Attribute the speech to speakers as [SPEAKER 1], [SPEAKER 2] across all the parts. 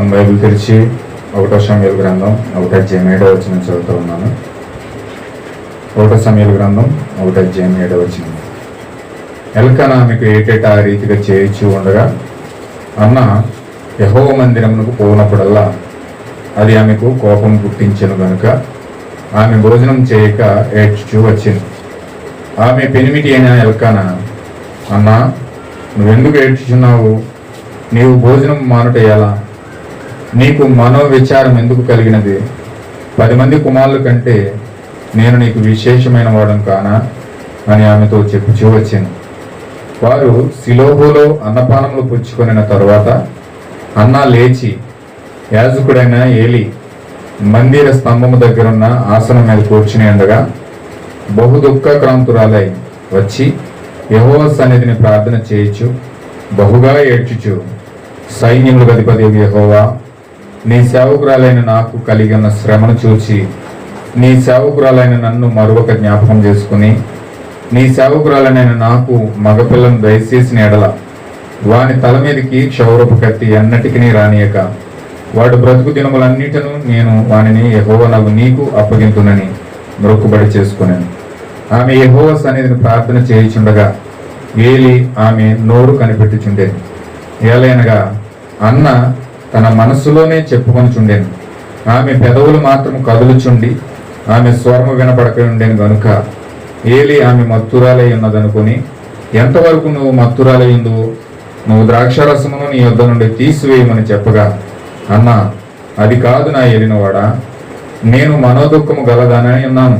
[SPEAKER 1] తన బైబిల్ తెరిచి ఒకటో సమయాల గ్రంథం ఒకటో అధ్యాయం వచ్చిన చదువుతూ ఉన్నాను. ఒకటో సమయాల గ్రంథం ఒకటో అధ్యాయం ఏడో వచ్చిన ఎల్కన ఆమెకు ఏటేటా రీతిగా చేయించి ఉండగా అన్న యహో మందిరమునకు పోనప్పుడల్లా అది ఆమెకు కోపం పుట్టించను గనుక ఆమె భోజనం చేయక ఏడ్చు వచ్చింది ఆమె పెనిమిటి అయిన ఎల్కాన అన్నా నువ్వెందుకు ఏడ్చుచున్నావు? నీవు భోజనం మానుట ఎలా నీకు మనోవిచారం ఎందుకు కలిగినది? పది మంది కుమారుల కంటే నేను నీకు విశేషమైన వాడను కానా? అని ఆమెతో చెప్పుచూ వచ్చింది వారు సిలోహులో అన్నపానములు పుచ్చుకొనిన తరువాత అన్న లేచి యాజకుడైన ఏలి మందిర స్తంభము దగ్గరున్న ఆసనం మీద కూర్చుని ఉండగా బహు దుఃఖక్రాంతురాలై వచ్చి యహోవ సన్నిధిని ప్రార్థన చేయొచ్చు బహుగా ఏడ్చుచు సైన్యములకు అధిపతి యహోవా నీ సేవకురాలైన నాకు కలిగిన శ్రమను చూచి నీ సేవకురాలైన నన్ను మరొక జ్ఞాపకం చేసుకుని నీ సేవకురాలైన నాకు మగపిల్లను దయచేసిన ఎడల వాని తల మీదకి క్షౌరపు కత్తి ఎన్నటికి రానియక. వాడు బ్రతుకు దినములన్నిటను నేను వానిని యహోవనగు నీకు అప్పగింతునని మొక్కుబడి చేసుకున్నాను ఆమె యహోవ సన్నిధిని ప్రార్థన చేయుచుండగా వేలి ఆమె నోరు కనిపెట్టుచుండేది ఏలైనగా అన్న తన మనస్సులోనే చెప్పుకొనుచుండేను ఆమె పెదవులు మాత్రం కదులుచుండి ఆమె స్వరము వినపడక ఉండేను గనుక ఏలి ఆమె మత్తురాలై ఉన్నదనుకొని ఎంతవరకు నువ్వు మత్తురాలై నువ్వు ద్రాక్షారసమును నీ యొద్ద నుండి తీసివేయమని చెప్పగా అన్నా అది కాదు నా ఏలినవాడా నేను మనోదుఖము గలదానని ఉన్నాను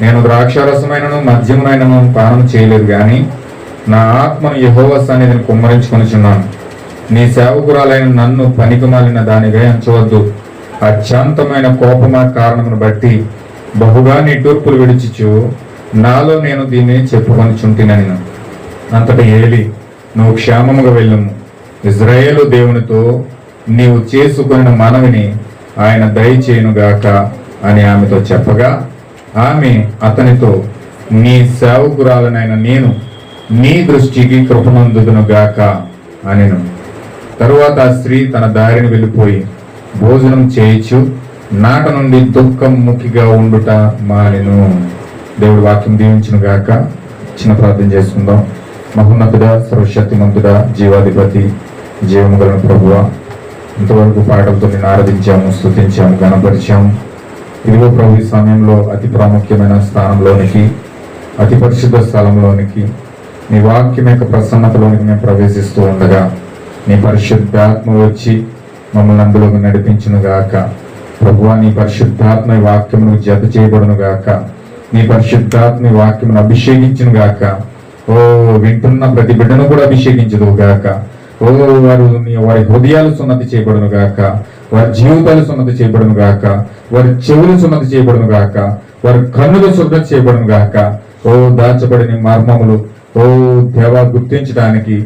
[SPEAKER 1] నేను ద్రాక్షారసమైనను మద్యమునైనను పానం చేయలేదు కానీ నా ఆత్మను యహోవ సన్నిధిని కుమ్మరించుకొనిచున్నాను నీ సేవకురాలైన నన్ను పనికిమాలిన దానిగా ఎంచవద్దు అత్యంతమైన కోపమా కారణమును బట్టి బహుగా నిట్టూర్పులు విడిచిచు నాలో నేను దీన్ని చెప్పుకొని చుంటినని అంతటి ఏలి నువ్వు క్షేమముగా వెళ్ళము. ఇజ్రాయేలు దేవునితో నీవు చేసుకున్న మనవిని ఆయన దయచేయునుగాక అని ఆమెతో చెప్పగా ఆమె అతనితో నీ సేవకురాలనైన నేను నీ దృష్టికి కృపనందుదును గాక తరువాత ఆ స్త్రీ తన దారిని వెళ్ళిపోయి భోజనం చేయించు నాట నుండి దుఃఖం ముఖిగా ఉండుట మానెను. దేవుడి వాక్యం దీవించును గాక. చిన్న ప్రార్థన చేసుకుందాం మహోన్నతుడ సర్వశక్తిమంతుడ జీవాధిపతి జీవముగలను ప్రభువ ఇంతవరకు పాటలతో నేను ఆరాధించాము స్థుతించాము గణపరిచాము. ఇదిగో ప్రభు ఈ సమయంలో అతి ప్రాముఖ్యమైన స్థానంలోనికి అతి పరిశుద్ధ స్థలంలోనికి నీ వాక్యం యొక్క ప్రసన్నతలోనికి మేము ప్రవేశిస్తూ ఉండగా నీ పరిశుద్ధాత్మ వచ్చి మమ్మల్ని అందులోకి నడిపించును గాక. ప్రభువా నీ పరిశుద్ధాత్మ వాక్యమును జత చేయబడును గాక. నీ పరిశుద్ధాత్మ వాక్యమును అభిషేకించును గాక. ఓ వింటున్న ప్రతి బిడ్డను కూడా అభిషేకించదు గాక. ఓ వారు నీ వారి హృదయాలు సున్నతి చేయబడును గాక. వారి జీవితాలు సున్నతి చేయబడును గాక. వారి చెవులు సున్నతి చేయబడును గాక. వారి కన్నులు శుద్ధం చేయబడును గాక. ఓ దాచబడిన మర్మములు ఓ దేవా గుర్తించడానికి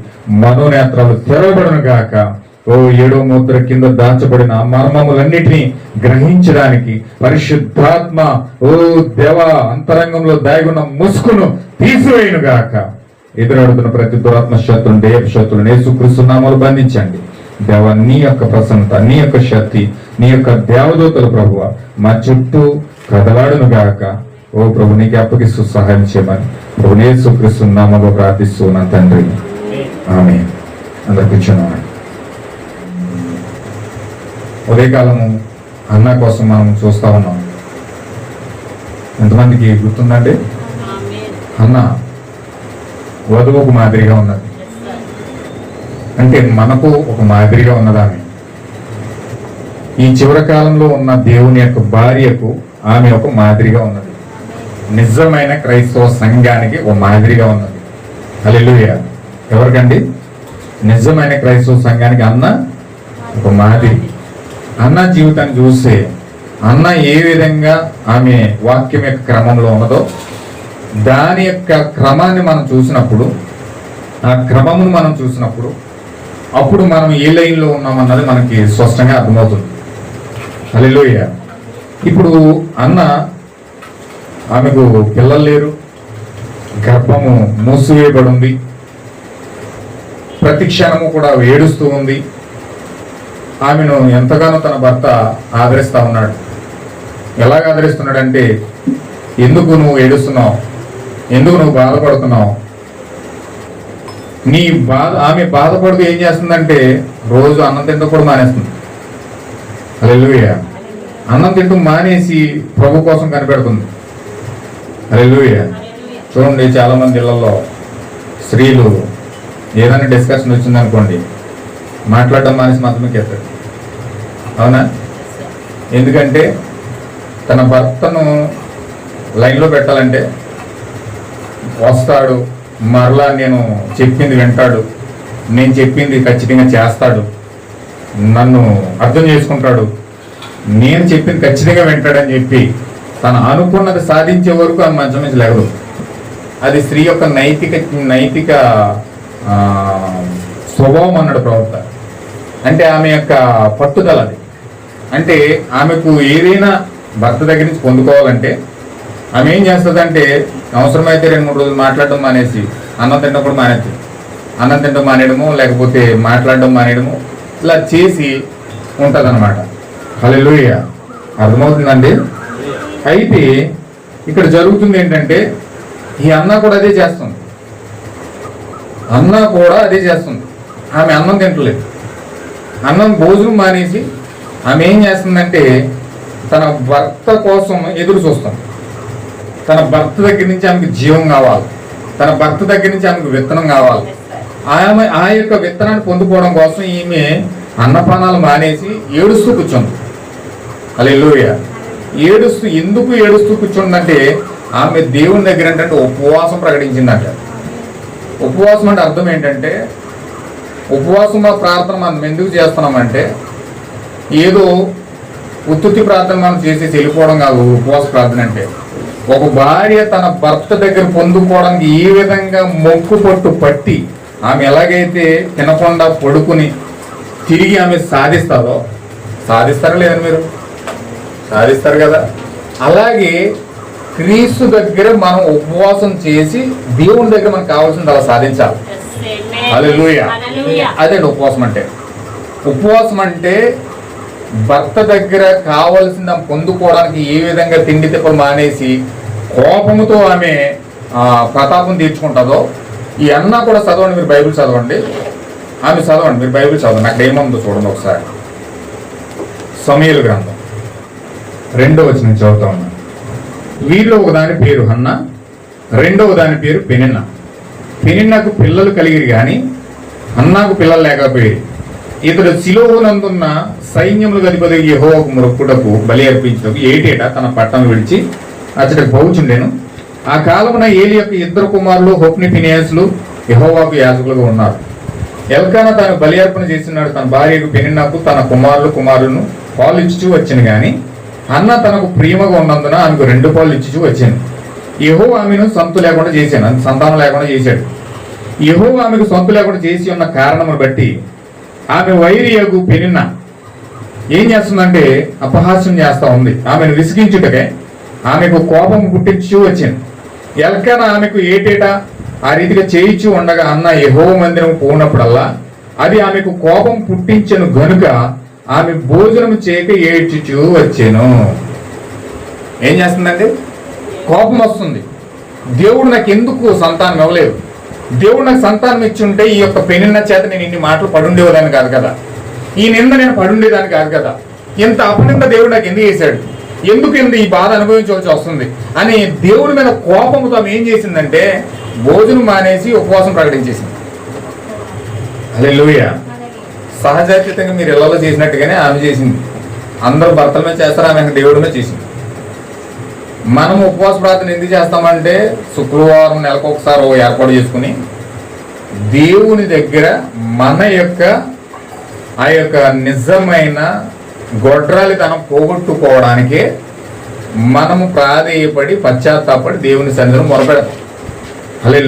[SPEAKER 1] మనోనేత్రాలు తెరవబడను గాక. ఓ ఏడో ముద్ర కింద దాచబడిన మర్మములన్నిటినీ గ్రహించడానికి పరిశుద్ధాత్మ ఓ దేవ అంతరంగంలో దాగున్న ముసుకును తీసివేయును గాక. ఎదురడుతున్న ప్రతి దురాత్మ శత్రుని దేవ శత్రుని యేసుక్రీస్తునామాలు బంధించండి. దేవ నీ యొక్క ప్రసన్నత నీ యొక్క శక్తి నీ యొక్క దేవదూతలు ప్రభువ మా చుట్టూ కదలాడును గాక. ఓ ప్రభు నీకు అప్పగిస్తూ సహాయం చేయమని ప్రభు యేసుక్రీస్తునామాలో ప్రార్థిస్తూ నా తండ్రి ఆమె అందరు కూర్చున్నామని ఉదయకాలము అన్న కోసం మనం చూస్తా ఉన్నాం. ఎంతమందికి గుర్తుందండి? అన్న వధువుకు మాదిరిగా ఉన్నది. అంటే మనకు ఒక మాదిరిగా ఉన్నది ఆమె ఈ చివరి కాలంలో ఉన్న దేవుని యొక్క భార్యకు ఆమె ఒక మాదిరిగా ఉన్నది. నిజమైన క్రైస్తవ సంఘానికి ఒక మాదిరిగా ఉన్నది. హల్లెలూయా. ఎవరికండి? నిజమైన క్రైస్తవ సంఘానికి అన్న ఒక మాదిరి. అన్న జీవితాన్ని చూస్తే అన్న ఏ విధంగా ఆమె వాక్యం యొక్క క్రమంలో ఉన్నదో దాని యొక్క క్రమాన్ని మనం చూసినప్పుడు ఆ క్రమమును మనం చూసినప్పుడు అప్పుడు మనం ఏ లైన్లో ఉన్నామన్నది మనకి స్పష్టంగా అర్థమవుతుంది. హల్లెలూయా. ఇప్పుడు అన్న ఆమెకు పిల్లలు లేరు. గర్భము మూసివేయబడి ఉంది ప్రతి క్షణము కూడా ఏడుస్తూ ఉంది. ఆమెను ఎంతగానో తన భర్త ఆదరిస్తూ ఉన్నాడు. ఎలాగ ఆదరిస్తున్నాడంటే ఎందుకు నువ్వు ఏడుస్తున్నావు? ఎందుకు నువ్వు బాధపడుతున్నావు? నీ బాధ ఆమె బాధపడుతూ ఏం చేస్తుందంటే రోజు అన్నం తింటూ కూడా మానేస్తుంది. అల్లెలుయ అన్నం తింటూ మానేసి ప్రభు కోసం కనిపెడుతుంది. అల్లెలుయ చూడండి చాలా మంది ఇళ్ళలో స్త్రీలు ఏదైనా డిస్కషన్ వచ్చిందనుకోండి మాట్లాడడం మానేసి మాత్రమే ఎత్తారు అవునా? ఎందుకంటే తన భర్తను లైన్లో పెట్టాలంటే వస్తాడు మరలా నేను చెప్పింది వింటాడు నేను చెప్పింది ఖచ్చితంగా చేస్తాడు నన్ను అర్థం చేసుకుంటాడు నేను చెప్పింది ఖచ్చితంగా వింటాడని చెప్పి తను అనుకున్నది సాధించే వరకు ఆమె మంచం నుంచి లేగదు. అది స్త్రీ యొక్క నైతిక నైతిక స్వభావం అన్నాడు ప్రవక్త. అంటే ఆమె యొక్క పట్టుదల అది. అంటే ఆమెకు ఏదైనా భర్త దగ్గర నుంచి పొందుకోవాలంటే ఆమె ఏం చేస్తుందంటే అవసరమైతే రెండు మూడు రోజులు మాట్లాడడం మానేసి అన్నం తిన్నప్పుడు మానేసి అన్నం తినడం మానేయడము లేకపోతే మాట్లాడడం మానేయడము ఇలా చేసి ఉంటుంది ఉంటుందన్నమాట. హల్లెలూయా. అర్థమవుతుందండి? అయితే ఇక్కడ జరుగుతుంది ఏంటంటే ఈ అన్న కూడా అదే చేస్తుంది. అన్న కూడా అదే చేస్తుంది. ఆమె అన్నం తింటలేదు. అన్నం భోజనం మానేసి ఆమె ఏం చేస్తుందంటే తన భర్త కోసం ఎదురు చూస్తుంది. తన భర్త దగ్గర నుంచి ఆమెకు జీవం కావాలి. తన భర్త దగ్గర నుంచి ఆమెకు విత్తనం కావాలి. ఆమె ఆ యొక్క విత్తనాన్ని పొందుకోవడం కోసం ఈమె అన్నపానాలు మానేసి ఏడుస్తూ కూర్చుంది. అలెలుయ ఏడుస్తూ ఎందుకు ఏడుస్తూ కూర్చుందంటే ఆమె దేవుని దగ్గర ఏంటంటే ఉపవాసం ప్రకటించిందంట. ఉపవాసం అంటే అర్థం ఏంటంటే ఉపవాసం ప్రార్థన మనం ఎందుకు చేస్తున్నామంటే ఏదో ఉత్తుత్తి ప్రార్థన మనం చేసేసి వెళ్ళిపోవడం కాదు ఉపవాస ప్రార్థన అంటే. ఒక భార్య తన భర్త దగ్గర పొందుకోవడానికి ఈ విధంగా మొక్కు పట్టు పట్టి ఆమె ఎలాగైతే తినకుండా పడుకుని తిరిగి ఆమె సాధిస్తారో సాధిస్తారా లేదని మీరు? సాధిస్తారు కదా. అలాగే క్రీస్తు దగ్గర మనం ఉపవాసం చేసి దేవుని దగ్గర మనకు కావాల్సింది అలా సాధించాలి. అదే ఉపవాసం అంటే. ఉపవాసం అంటే భర్త దగ్గర కావలసిన పొందుకోవడానికి ఏ విధంగా తిండి తిప్పలు మానేసి కోపముతో ఆమె ఆ, ప్రతాపం తీర్చుకుంటుందో ఈ అన్న కూడా చదవండి మీరు బైబిల్ చదవండి. ఆమె చదవండి మీరు బైబిల్ చదవండి. అక్కడ ఏముందో చూడండి ఒకసారి. సమయలు గ్రంథం. రెండో వచ్చిన చదువుతా ఉన్నా. వీరిలో ఒకదాని పేరు హన్న రెండవ దాని పేరు పెనిన్న. పెనిన్నకు పిల్లలు కలిగిరి కానీ హన్నాకు పిల్లలు లేకపోయారు. ఇతడు శిలోవునందున్న సైన్యములు గదిపది యెహోవాకు మొక్కుటకు బలి అర్పించటకు ఏటేటా తన పట్టణం విడిచి అతడికి పోవుచుండెను. ఆ కాలమున ఏలి యొక్క ఇద్దరు కుమారులు హోప్ని ఫినియాస్లు యెహోవాకు యాజకులుగా ఉన్నారు. ఎల్కాన తాను బలి అర్పణ చేసినాడు తన భార్యకు పెనిన్నకు తన కుమారులు కుమారులను పాలు వచ్చిన కానీ అన్న తనకు ప్రియమగా ఉన్నందున ఆమెకు రెండు పాలు ఇచ్చి వచ్చాను. యహో ఆమెను సొంత లేకుండా చేశాను. సంతానం లేకుండా చేశాడు. యహో ఆమెకు సొంత లేకుండా చేసి ఉన్న కారణమును బట్టి ఆమె వైరియగు పెనిన్న ఏం చేస్తుందంటే అపహాస్యం చేస్తూ ఉంది. ఆమెను విసిగించుటకే ఆమెకు కోపం పుట్టించు వచ్చింది ఎలకన ఆమెకు ఏటేటా ఆ రీతిగా చేయించు ఉండగా అన్న యహో మందిరం పోనప్పుడల్లా అది ఆమెకు కోపం పుట్టించను గనుక ఆమె భోజనం చేయక ఏడ్చుచూ వచ్చాను. ఏం చేస్తుందండి? కోపం వస్తుంది. దేవుడు నాకు ఎందుకు సంతానం ఇవ్వలేదు? దేవుడు నాకు సంతానం ఇచ్చుంటే ఈ యొక్క పెనిన్న చేత నేను ఇన్ని మాటలు పడుండేవాదాన్ని కాదు కదా. ఈ నింద నేను పడుండేదాన్ని కాదు కదా. ఇంత అపనింద దేవుడు నాకు ఎందుకు చేశాడు? ఎందుకు ఇంత ఈ బాధ అనుభవించవలసి వస్తుంది? అని దేవుడి మీద కోపంతో ఆమె ఏం చేసిందంటే భోజనం మానేసి ఉపవాసం ప్రకటించేసింది. అదే లూయా సహజాతీతంగా మీరు ఇళ్ళలో చేసినట్టుగానే ఆమె చేసింది. అందరూ భర్తల మీద చేస్తారు ఆమె దేవుడి మీద చేసింది. మనం ఉపవాస ప్రార్థన ఎందుకు చేస్తామంటే శుక్రవారం నెలకు ఒకసారి ఏర్పాటు చేసుకుని దేవుని దగ్గర మన యొక్క ఆ యొక్క నిజమైన గొడ్రాలితనం పోగొట్టుకోవడానికే మనము ప్రాధేయపడి పశ్చాత్తాపడి దేవుని సన్నిధిని మొరపెడతాం. హలే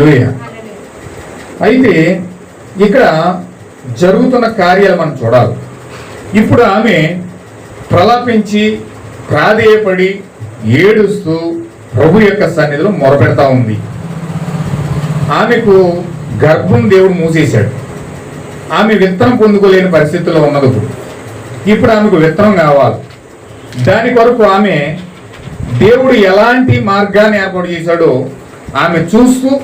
[SPEAKER 1] అయితే ఇక్కడ జరుగుతున్న కార్యాలు మనం చూడాలి. ఇప్పుడు ఆమె ప్రలాపించి ప్రాధేయపడి ఏడుస్తూ ప్రభు యొక్క సన్నిధిలో మొరపెడతా ఉంది. ఆమెకు గర్భం దేవుడు మూసేశాడు. ఆమె విత్తనం పొందుకోలేని పరిస్థితుల్లో ఉన్నది ఇప్పుడు. ఇప్పుడు ఆమెకు విత్తనం కావాలి. దాని కొరకు ఆమె దేవుడు ఎలాంటి మార్గాన్ని ఏర్పాటు చేశాడో ఆమె చూస్తూ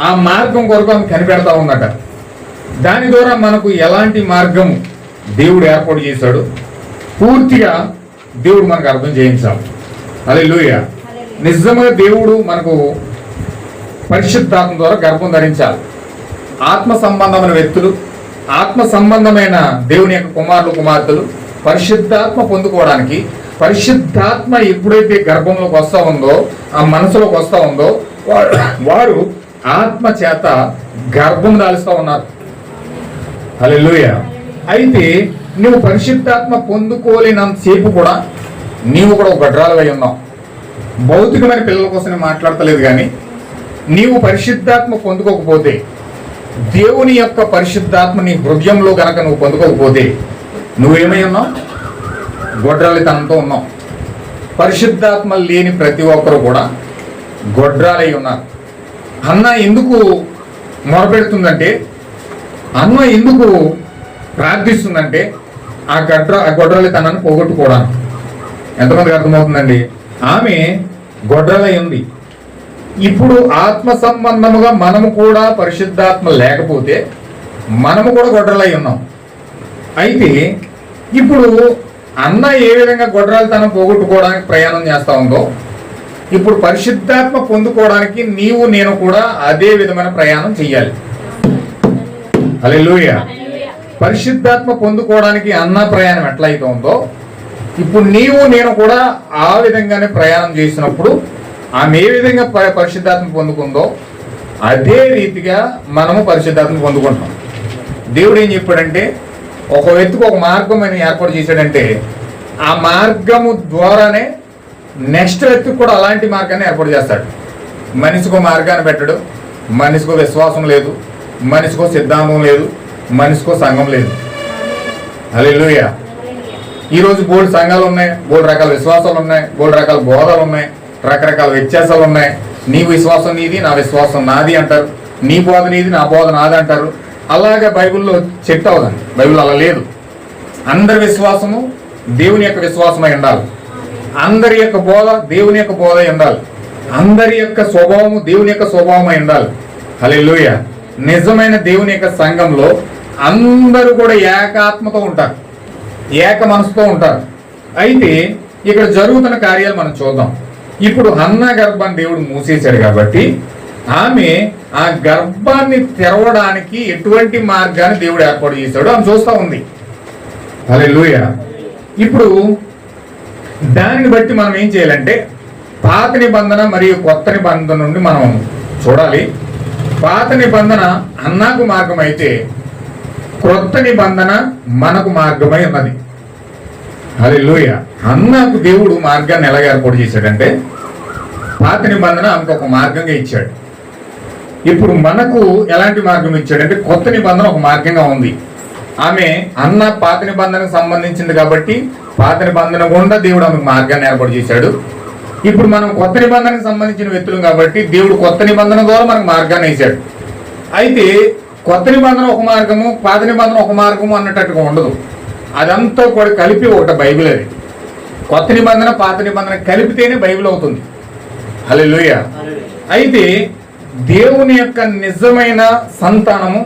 [SPEAKER 1] ఆ మార్గం కొరకు ఆమె కనిపెడతా ఉందట. దాని ద్వారా మనకు ఎలాంటి మార్గం దేవుడు ఏర్పాటు చేశాడు? పూర్తిగా దేవుడు మనకు అర్థం చేయించాలి. అదే నిజంగా దేవుడు మనకు పరిశుద్ధాత్మ ద్వారా గర్భం ధరించాలి. ఆత్మ సంబంధమైన వ్యక్తులు ఆత్మ సంబంధమైన దేవుని యొక్క కుమారులు కుమార్తెలు పరిశుద్ధాత్మ పొందుకోవడానికి పరిశుద్ధాత్మ ఎప్పుడైతే గర్భంలోకి వస్తా ఉందో ఆ మనసులోకి వస్తా ఉందో వారు ఆత్మ చేత గర్భం దాలుస్తూ ఉన్నారు. హలోయ అయితే నువ్వు పరిశుద్ధాత్మ పొందుకోలేనంత సేపు కూడా నీవు కూడా ఒక గడ్రాలుగా ఉన్నావు. భౌతికమైన పిల్లల కోసమే మాట్లాడతలేదు కానీ నీవు పరిశుద్ధాత్మ పొందుకోకపోతే దేవుని యొక్క పరిశుద్ధాత్మ నీ హృదయంలో గనక నువ్వు పొందుకోకపోతే నువ్వేమై ఉన్నావు? గొడ్రాలితనంతో ఉన్నావు. పరిశుద్ధాత్మ లేని ప్రతి ఒక్కరు కూడా గొడ్రాలై ఉన్నారు. అన్న ఎందుకు మొరపెడుతుందంటే అన్న ఎందుకు ప్రార్థిస్తుందంటే ఆ గడ్ర ఆ తనను పోగొట్టుకోవడానికి. ఎంతమందికి అర్థమవుతుందండి? ఆమె గొడ్రలై ఉంది. ఇప్పుడు ఆత్మ సంబంధముగా మనము కూడా పరిశుద్ధాత్మ లేకపోతే మనము కూడా గొడ్రలై ఉన్నాం. అయితే ఇప్పుడు అన్న ఏ విధంగా గొడ్రాలతనం పోగొట్టుకోవడానికి ప్రయాణం చేస్తూ ఉందో ఇప్పుడు పరిశుద్ధాత్మ పొందుకోవడానికి నీవు నేను కూడా అదే విధమైన ప్రయాణం చెయ్యాలి. హల్లెలూయా. పరిశుద్ధాత్మ పొందుకోవడానికి అన్న ప్రయాణం ఎట్లయితే ఉందో ఇప్పుడు నీవు నేను కూడా ఆ విధంగానే ప్రయాణం చేసినప్పుడు ఆమె ఏ విధంగా పరిశుద్ధాత్మ పొందుకుందో అదే రీతిగా మనము పరిశుద్ధాత్మ పొందుకుంటాం. దేవుడు ఏం చెప్పాడంటే ఒక వ్యక్తికి ఒక మార్గం అని ఏర్పాటు చేశాడంటే ఆ మార్గము ద్వారానే నెక్స్ట్ వ్యక్తికి కూడా అలాంటి మార్గాన్ని ఏర్పాటు చేస్తాడు. మనిషికో మార్గాన్ని పెట్టడు మనిషికో విశ్వాసం లేదు మనిషికో సిద్ధాంతం లేదు మనిషికో సంఘం లేదు. హల్లెలూయా. ఈరోజు రోజు బోల్డ్ సంఘాలు ఉన్నాయి బోల్డ్ రకాల విశ్వాసాలు ఉన్నాయి బోల్డ్ రకాల బోధాలు ఉన్నాయి రకరకాల వ్యత్యాసాలు ఉన్నాయి. నీ విశ్వాసం నీది నా విశ్వాసం నాది అంటారు. నీ బోధ నీది నా బోధ నాది అంటారు. అలాగే బైబిల్లో చెట్ అవదండి బైబిల్ అలా లేదు. అందరి విశ్వాసము దేవుని యొక్క విశ్వాసమై ఉండాలి. అందరి యొక్క బోధ దేవుని యొక్క బోధ ఉండాలి. అందరి యొక్క స్వభావము దేవుని యొక్క స్వభావమై ఉండాలి. హల్లెలూయ. నిజమైన దేవుని యొక్క సంఘంలో అందరూ కూడా ఏకాత్మతో ఉంటారు. ఏక మనసుతో ఉంటారు. అయితే ఇక్కడ జరుగుతున్న కార్యాలు మనం చూద్దాం. ఇప్పుడు హన్న గర్భాన్ని దేవుడు మూసేశాడు కాబట్టి ఆమె ఆ గర్భాన్ని తెరవడానికి ఎటువంటి మార్గాన్ని దేవుడు ఏర్పాటు చేశాడో ఆమె చూస్తూ ఉంది. హల్లెలూయ. ఇప్పుడు దానిని బట్టి మనం ఏం చేయాలంటే పాత నిబంధన మరియు కొత్త నిబంధన నుండి మనం చూడాలి. పాత నిబంధన అన్నాకు మార్గం అయితే క్రొత్త నిబంధన మనకు మార్గమై ఉన్నది. అది లోయ అన్నాకు దేవుడు మార్గాన్ని ఎలాగ ఏర్పాటు చేశాడంటే పాత నిబంధన ఆమెకు ఒక మార్గంగా ఇచ్చాడు. ఇప్పుడు మనకు ఎలాంటి మార్గం ఇచ్చాడంటే కొత్త నిబంధన ఒక మార్గంగా ఉంది. ఆమె అన్న పాత నిబంధనకు సంబంధించింది కాబట్టి పాత నిబంధన గుండా దేవుడు ఆమెకు మార్గాన్ని ఏర్పాటు చేశాడు. ఇప్పుడు మనం కొత్త నిబంధనకు సంబంధించిన వ్యక్తులు కాబట్టి దేవుడు కొత్త నిబంధన ద్వారా మనకు మార్గాన్ని వేశాడు అయితే కొత్త నిబంధన ఒక మార్గము పాత నిబంధన ఒక మార్గము అన్నట్టుగా ఉండదు. అదంతా కూడా కలిపి ఒకటి బైబిల్ అది. కొత్త నిబంధన పాత నిబంధన కలిపితేనే బైబిల్ అవుతుంది. హల్లెలూయా. అయితే దేవుని యొక్క నిజమైన సంతానము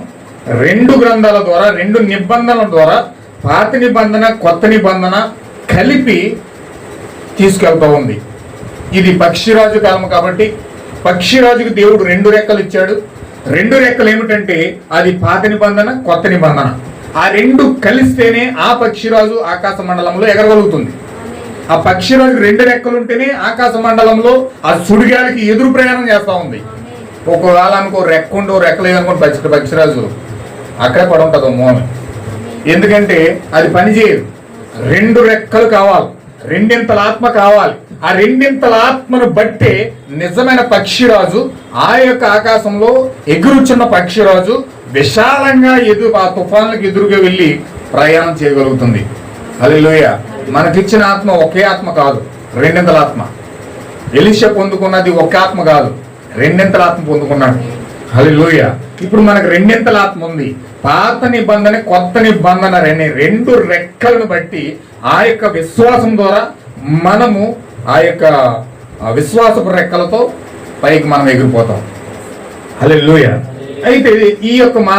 [SPEAKER 1] రెండు గ్రంథాల ద్వారా రెండు నిబంధనల ద్వారా పాత నిబంధన కొత్త నిబంధన కలిపి తీసుకెళ్తా ఉంది. ఇది పక్షిరాజు కాలం కాబట్టి పక్షిరాజుకు దేవుడు రెండు రెక్కలు ఇచ్చాడు. రెండు రెక్కలు ఏమిటంటే అది పాత నిబంధన కొత్త నిబంధన. ఆ రెండు కలిస్తేనే ఆ పక్షిరాజు ఆకాశ మండలంలో ఎగరగలుగుతుంది. ఆ పక్షిరాజు రెండు రెక్కలు ఉంటేనే ఆకాశ మండలంలో ఆ సుడిగాలికి ఎదురు ప్రయాణం చేస్తూ ఉంది. ఒకవేళ అనుకో రెక్క ఉండో రెక్కలేదు అనుకోండి పక్షి పక్షిరాజు అక్కడే పడి ఉంటుంది మూల ఎందుకంటే అది పనిచేయదు రెండు రెక్కలు కావాలి. రెండింతల ఆత్మ కావాలి. ఆ రెండింతల ఆత్మను బట్టే నిజమైన పక్షిరాజు ఆ యొక్క ఆకాశంలో ఎగురుచున్న పక్షిరాజు విశాలంగా ఎదురు ఆ తుఫాన్లకు ఎదురుగా వెళ్ళి ప్రయాణం చేయగలుగుతుంది. హల్లెలూయా. మనకిచ్చిన ఆత్మ ఒకే ఆత్మ కాదు రెండింతల ఆత్మ. ఎలిష పొందుకున్నది ఒకే ఆత్మ కాదు రెండింతల ఆత్మ పొందుకున్నాడు. హల్లెలూయ. ఇప్పుడు మనకు రెండింతల ఆత్మ ఉంది. పాత నిబంధన కొత్త నిబంధన అనే రెండు రెక్కలను బట్టి ఆ యొక్క విశ్వాసం ద్వారా మనము ఆ యొక్క విశ్వాసపు రెక్కలతో పైకి మనం ఎగిరిపోతాం. హల్లెలూయ అయితే ఈ యొక్క మా